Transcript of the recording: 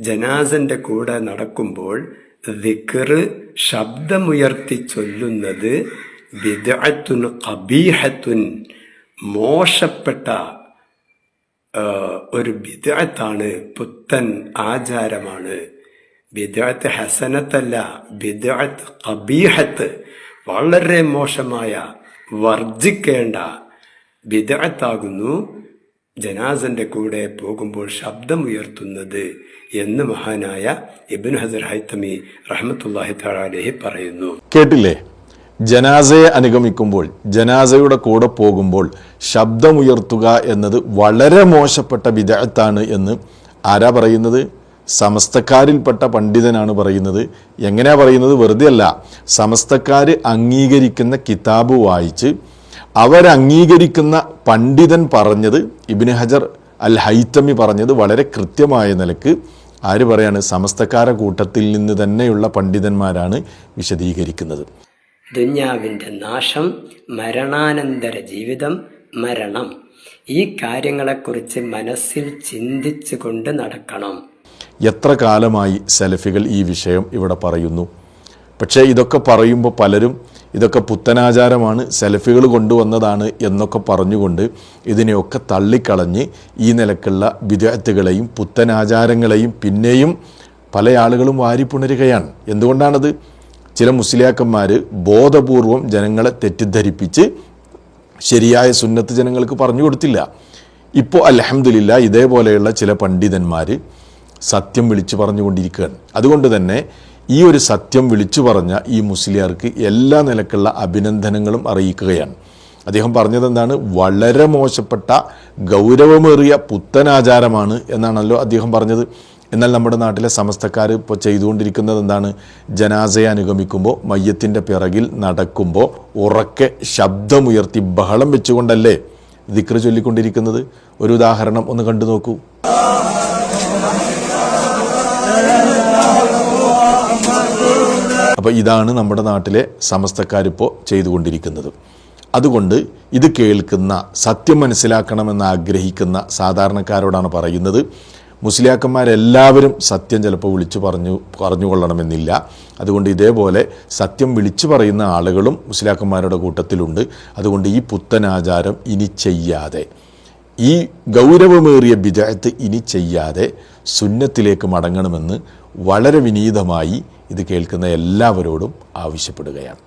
ജനാസന്റെ കൂടെ നടക്കുമ്പോൾ ദിക്റ് ശബ്ദമുയർത്തി ചൊല്ലുന്നത് വിദഗത്തുൻ കബീഹത്തുൻ മോശപ്പെട്ട ഒരു വിദഗത്താണ് പുത്തൻ ആചാരമാണ്. വിദഗത്ത് ഹസനത്തല്ല വിദഗത്ത് കബീഹത്ത് വളരെ മോശമായ വർജിക്കേണ്ട ബിദ്അത്താകുന്നു. ജനാസന്റെ കൂടെ പോകുമ്പോൾ ശബ്ദമുയർത്തുന്നത് എന്ന് മഹാനായ ഇബിൻ ഹസർ ഹൈത്തമി റഹമത്തല്ലാഹി തആലഹി പറയുന്നു. കേട്ടില്ലേ? ജനാസയെ അനുഗമിക്കുമ്പോൾ ജനാസയുടെ കൂടെ പോകുമ്പോൾ ശബ്ദമുയർത്തുക എന്നത് വളരെ മോശപ്പെട്ട വിദഗ്ധാണ് എന്ന് ആരാ പറയുന്നത്? സമസ്തക്കാരിൽപ്പെട്ട പണ്ഡിതനാണ് പറയുന്നത്. എങ്ങനെയാ പറയുന്നത്? വെറുതെ അല്ല സമസ്തക്കാർ അംഗീകരിക്കുന്ന കിതാബ് വായിച്ച് അവരംഗീകരിക്കുന്ന പണ്ഡിതൻ പറഞ്ഞത് ഇബിന് ഹജർ അൽ ഹൈത്തമി പറഞ്ഞത് വളരെ കൃത്യമായ നിലയ്ക്ക്. ആര് പറയാണ്? സമസ്തക്കാര കൂട്ടത്തിൽ നിന്ന് തന്നെയുള്ള പണ്ഡിതന്മാരാണ് വിശദീകരിക്കുന്നത്. ദുന്യാവിന്റെ നാശം മരണാനന്തര ജീവിതം മരണം. ഈ കാര്യങ്ങളെക്കുറിച്ച് മനസ്സിൽ ചിന്തിച്ചുകൊണ്ട് നടക്കണം. എത്ര കാലമായി സലഫികൾ ഈ വിഷയം ഇവിടെ പറയുന്നു? പക്ഷേ ഇതൊക്കെ പറയുമ്പോൾ പലരും ഇതൊക്കെ പുത്തനാചാരമാണ് സെൽഫികൾ കൊണ്ടുവന്നതാണ് എന്നൊക്കെ പറഞ്ഞുകൊണ്ട് ഇതിനെയൊക്കെ തള്ളിക്കളഞ്ഞ് ഈ നിലക്കുള്ള വിദഗ്ധകളെയും പുത്തനാചാരങ്ങളെയും പിന്നെയും പല ആളുകളും വാരിപ്പുണരുകയാണ് എന്തുകൊണ്ടാണത്? ചില മുസ്ലിയാക്കന്മാർ ബോധപൂർവം ജനങ്ങളെ തെറ്റിദ്ധരിപ്പിച്ച് ശരിയായ സുന്നത്ത് ജനങ്ങൾക്ക് പറഞ്ഞു കൊടുത്തില്ല. ഇപ്പോൾ അലഹമില്ല ഇതേപോലെയുള്ള ചില പണ്ഡിതന്മാർ സത്യം വിളിച്ചു പറഞ്ഞുകൊണ്ടിരിക്കുകയാണ്. അതുകൊണ്ട് തന്നെ ഈ ഒരു സത്യം വിളിച്ചു പറഞ്ഞ ഈ മുസ്ലിയാർക്ക് എല്ലാ നിലക്കുള്ള അഭിനന്ദനങ്ങളും അറിയിക്കുകയാണ്. അദ്ദേഹം പറഞ്ഞത് എന്താണ്? വളരെ മോശപ്പെട്ട ഗൗരവമേറിയ പുത്തനാചാരമാണ് എന്നാണല്ലോ അദ്ദേഹം പറഞ്ഞത്. എന്നാൽ നമ്മുടെ നാട്ടിലെ സമസ്തക്കാർ ഇപ്പോൾ ചെയ്തുകൊണ്ടിരിക്കുന്നത് എന്താണ്? ജനാസയെ അനുഗമിക്കുമ്പോൾ മയ്യത്തിന്റെ പിറകിൽ നടക്കുമ്പോൾ ഉറക്കെ ശബ്ദമുയർത്തി ബഹളം വെച്ചുകൊണ്ടല്ലേ ദിക്ര ചൊല്ലിക്കൊണ്ടിരിക്കുന്നത്? ഒരു ഉദാഹരണം ഒന്ന് കണ്ടു നോക്കൂ. അപ്പോൾ ഇതാണ് നമ്മുടെ നാട്ടിലെ സമസ്തക്കാരിപ്പോൾ ചെയ്തുകൊണ്ടിരിക്കുന്നത്. അതുകൊണ്ട് ഇത് കേൾക്കുന്ന സത്യം മനസ്സിലാക്കണമെന്ന് ആഗ്രഹിക്കുന്ന സാധാരണക്കാരോടാണ് പറയുന്നത്. മുസ്ലിയാക്കന്മാരെല്ലാവരും സത്യം ചിലപ്പോൾ വിളിച്ചു പറഞ്ഞു പറഞ്ഞുകൊള്ളണമെന്നില്ല. അതുകൊണ്ട് ഇതേപോലെ സത്യം വിളിച്ചു പറയുന്ന ആളുകളും മുസ്ലിയാക്കന്മാരുടെ കൂട്ടത്തിലുണ്ട്. അതുകൊണ്ട് ഈ പുത്തനാചാരം ഇനി ചെയ്യാതെ ഈ ഗൗരവമേറിയ വിജയത്ത് ഇനി ചെയ്യാതെ സുന്നത്തിലേക്ക് മടങ്ങണമെന്ന് വളരെ വിനീതമായി ഇത് കേൾക്കുന്ന എല്ലാവരോടും ആവശ്യപ്പെടുകയാണ്.